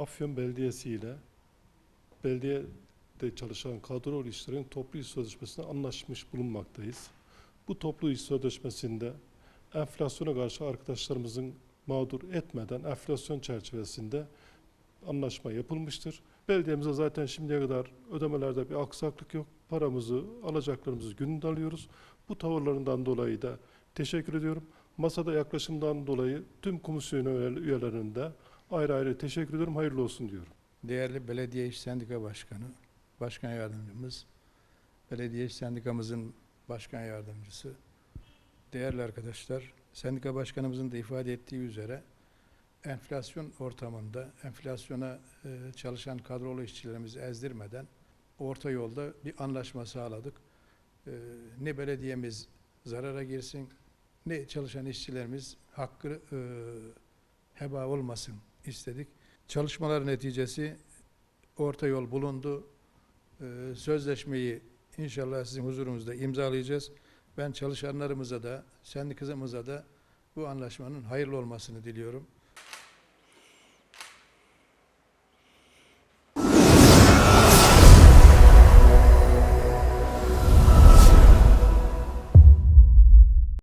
Afyon Belediyesi ile belediyede çalışan kadrolu işlerin toplu iş sözleşmesine anlaşmış bulunmaktayız. Bu toplu iş sözleşmesinde enflasyona karşı arkadaşlarımızın mağdur etmeden enflasyon çerçevesinde anlaşma yapılmıştır. Belediyemize zaten şimdiye kadar ödemelerde bir aksaklık yok. Paramızı, alacaklarımızı gününde alıyoruz. Bu tavırlarından dolayı da teşekkür ediyorum. Masada yaklaşımdan dolayı tüm komisyon üyelerinde ayrı ayrı teşekkür ediyorum. Hayırlı olsun diyorum. Değerli Belediye İş Sendika Başkanı, Başkan Yardımcımız, Belediye İş Sendikamızın Başkan Yardımcısı, değerli arkadaşlar, Sendika Başkanımızın da ifade ettiği üzere enflasyon ortamında enflasyona e, çalışan kadrolu işçilerimizi ezdirmeden orta yolda bir anlaşma sağladık. E, ne belediyemiz zarara girsin, ne çalışan işçilerimiz hakkı e, heba olmasın istedik. Çalışmalar neticesi orta yol bulundu. Ee, sözleşmeyi inşallah sizin huzurunuzda imzalayacağız. Ben çalışanlarımıza da, sendikazımıza da bu anlaşmanın hayırlı olmasını diliyorum.